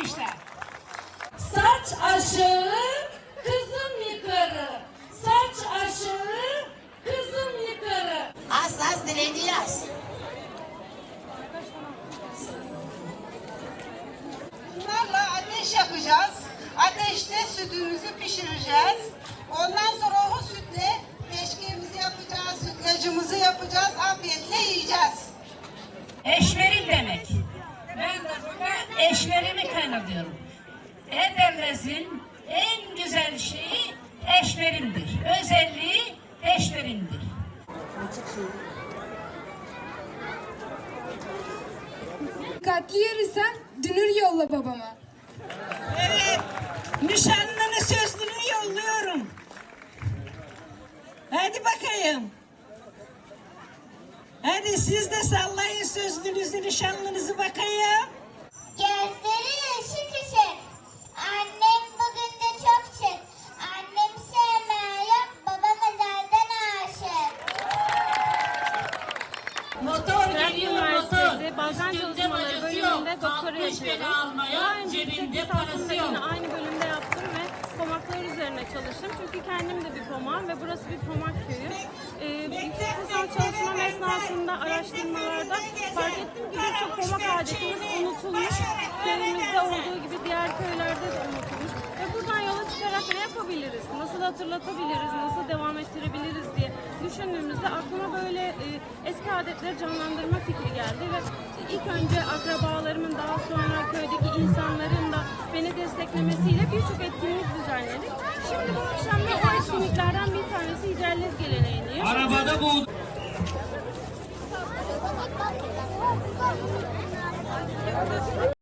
etmişler. Saç aşağı, kızım yukarı. Saç aşağı, kızım yukarı. Az az direnci yaz. Bunlarla ateş yakacağız. Ateşte sütümüzü pişireceğiz. Ondan sonra o sütle meşkemizi yapacağız, sütlacımızı yapacağız, afiyetle yiyeceğiz. Eşmerim demek. Ben de burada eşmerim eşmerimi kaynatıyorum. Ederlez'in en güzel şeyi eşmerimdir. Özelliği eşmerimdir. Dikkatli yürüsen dünür yolla babama. Evet. Nişanlını sözlünü yolluyorum. Hadi bakayım. Hadi siz de sallayın sözlünüzü, nişanlınızı bakayım. Motor geliyor motor. Balkan Üstünde bacası yok. doktora Kalkmış beni yapıyorum. Daha almaya cebimde yüksek parası yok. aynı bölümde yaptım ve pomaklar üzerine çalıştım. Çünkü kendim de bir pomağım ve burası bir pomak köyü. Ee, yüksek lisans çalışmam esnasında araştırmalarda fark ettim ki birçok pomak adetimiz unutulmuş. Köyümüzde olduğu gibi diğer köylerde de unutulmuş. Ve buradan yola çıkarak ne yapabiliriz? Nasıl hatırlatabiliriz? Nasıl devam ettirebiliriz diye düşündüğümüzde aklıma böyle e, eski adetleri canlandırma fikri geldi ve ilk önce akrabalarımın daha sonra köydeki insanların da beni desteklemesiyle birçok etkinlik düzenledik. Şimdi bu akşam da o etkinliklerden bir tanesi İderlez geleneğini. Arabada bu